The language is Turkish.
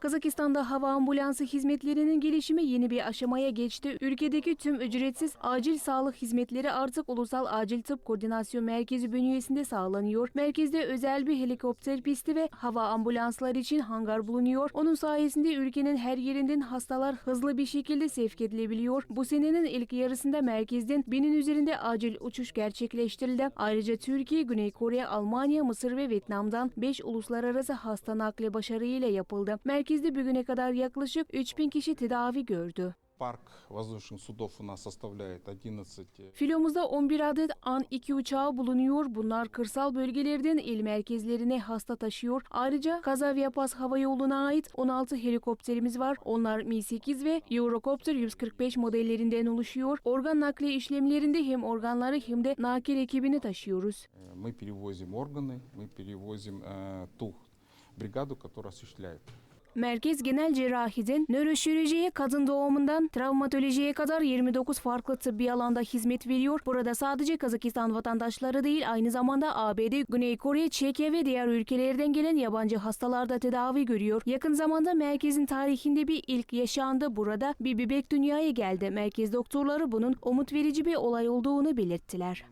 Kazakistan'da hava ambulansı hizmetlerinin gelişimi yeni bir aşamaya geçti. Ülkedeki tüm ücretsiz acil sağlık hizmetleri artık Ulusal Acil Tıp Koordinasyon Merkezi bünyesinde sağlanıyor. Merkezde özel bir helikopter pisti ve hava ambulansları için hangar bulunuyor. Onun sayesinde ülkenin her yerinden hastalar hızlı bir şekilde sevk edilebiliyor. Bu senenin ilk yarısında merkezden binin üzerinde acil uçuş gerçekleştirildi. Ayrıca Türkiye, Güney Kore, Almanya, Mısır ve Vietnam'dan 5 uluslararası hasta nakli başarıyla yapıldı. Merkezde bugüne kadar yaklaşık 3000 kişi tedavi gördü. Парк воздушных судов у нас составляет 11 э, Filomuzda 11 adet An-2 uçağı bulunuyor. Bunlar kırsal bölgelerden il merkezlerine hasta taşıyor. Ayrıca Kazavyapaz Hava Yolu'na ait 16 helikopterimiz var. Onlar Mi-8 ve Eurocopter 145 modellerinden oluşuyor. Organ nakli işlemlerinde hem organları hem de nakil ekibini taşıyoruz. Э, Мы перевозим органы, мы перевозим э, ту бригаду, которая осуществляет Merkez Genel Cerrahi'den nöroşirurjiye, kadın doğumundan travmatolojiye kadar 29 farklı tıbbi alanda hizmet veriyor. Burada sadece Kazakistan vatandaşları değil aynı zamanda ABD, Güney Kore, Çekya ve diğer ülkelerden gelen yabancı hastalar da tedavi görüyor. Yakın zamanda merkezin tarihinde bir ilk yaşandı. Burada bir bebek dünyaya geldi. Merkez doktorları bunun umut verici bir olay olduğunu belirttiler.